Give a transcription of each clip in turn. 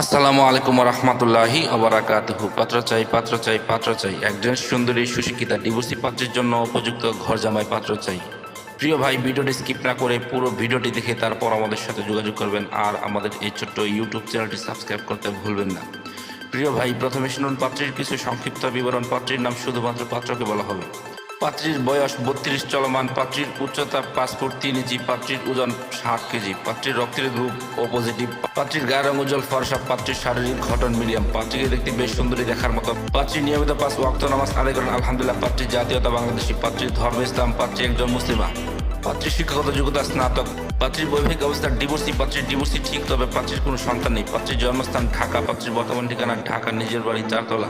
আসসালামু আলাইকুম রহমতুল্লাহি আবরাকাতহু পাত্র চাই পাত্র চাই পাত্র চাই। একজন সুন্দরী, সুশিক্ষিতা, ডিভোর্সি পাত্রের জন্য উপযুক্ত ঘর জামাই পাত্র চাই। প্রিয় ভাই, ভিডিওটি স্কিপ না করে পুরো ভিডিওটি দেখে তারপর আমাদের সাথে যোগাযোগ করবেন আর আমাদের এই ছোট্ট ইউটিউব চ্যানেলটি সাবস্ক্রাইব করতে ভুলবেন না। প্রিয় ভাই, প্রথমে শুনুন পাত্রীর কিছু সংক্ষিপ্ত বিবরণ। পাত্রীর নাম শুধুমাত্র পাত্রকে বলা হবে। পাত্রীর বয়স বত্রিশ, চলমান পাত্রীর উচ্চতা পাঁচ ফুট তিন ইঞ্চি, পাত্রীর ওজন ষাট কেজি, পাত্রীর রক্তের গ্রুপ ও পজিটিভ পাত্রীর গায়ের রং উজ্জ্বল, ফর্সা, পাত্রীর শারীরিক ঘটন মিডিয়াম পাত্রীকে দেখতে বেশ সুন্দরী দেখার মতো। পাত্রী নিয়মিত পাঁচ ওয়াক্ত নামাজ আদায় করেন, আলহামদুলিল্লাহ পাত্রীর জাতীয়তা বাংলাদেশি, পাত্রীর ধর্ম ইসলাম, পাত্রী একজন মুসলিমা। পাত্রীর শিক্ষাগত যোগ্যতা স্নাতক, পাত্রীর বৈবাহিক অবস্থা ডিভোর্সি পাত্রীর ডিভোর্সি ঠিক, তবে পাত্রীর কোনো সন্তান নেই। পাত্রীর জন্মস্থান ঢাকা, পাত্রীর বর্তমান ঠিকানা ঢাকা নিজের বাড়ি চারতলা।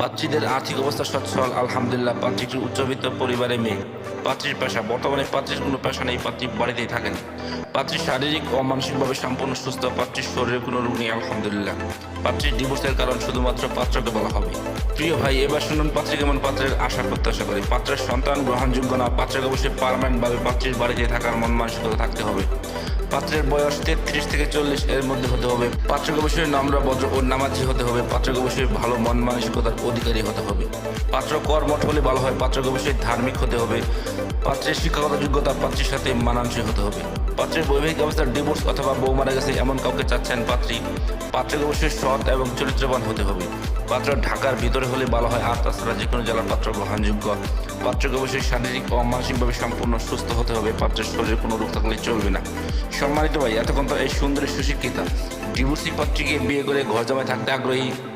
পাত্রীদের আর্থিক অবস্থা সচ্ছল, আলহামদুলিল্লাহ পাত্রীটি উচ্চবিত্ত পরিবারে মেয়ে। পাত্রীর পেশা, বর্তমানে পাত্রীর কোনো পেশা নেই, পাত্রী বাড়িতেই থাকেন। পাত্রী শারীরিক ও মানসিকভাবে সম্পূর্ণ সুস্থ, পাত্রীর শরীরে কোনো রোগ নেই, আলহামদুলিল্লাহ। পাত্রীর ডিভোর্সের কারণ শুধুমাত্র পাত্রকে বলা হবে। প্রিয় ভাই, এবার শুনুন পাত্রী কেমন পাত্রের আশা, প্রত্যাশা করে। পাত্রের সন্তান গ্রহণযোগ্য না, পাত্রকে অবশ্যই পারমানেন্ট ভাবে পাত্রীর বাড়িতে থাকার মন মানসিকতা থাকতে হবে। পাত্রের বয়স তেত্রিশ থেকে চল্লিশ এর মধ্যে হতে হবে। পাত্রকে অবশ্যই নম্র ও নামাজি হতে হবে। পাত্রকে অবশ্যই ভালো মন মানসিকতার অধিকারী হতে হবে। পাত্র কর্মঠ হলে ভালো হয় পাত্রকে অবশ্যই ধার্মিক হতে হবে। পাত্রের শিক্ষাগত যোগ্যতা পাত্রের সাথে মানানসই হতে হবে। পাত্রের বৈবাহিক অবস্থার ডিভোর্স অথবা বউ মারা গেছে এমন কাউকে চাচ্ছেন পাত্রী। পাত্রকে অবশ্যই সৎ এবং চরিত্রবান হতে হবে। পাত্র ঢাকার ভিতরে হলে ভালো হয়, আর তাছাড়া যে কোনো জেলার পাত্র গ্রহণযোগ্য। পাত্রকে অবশ্যই শারীরিক ও মানসিকভাবে সম্পূর্ণ সুস্থ হতে হবে, পাত্রের শরীরে কোনো রোগ থাকলে চলবে না। সম্মানিত ভাই, এতক্ষণ তো এই সুন্দরী সুশিক্ষিতা। ডিভোর্সি পাত্রীকে বিয়ে করে ঘর জামায় থাকতে আগ্রহী।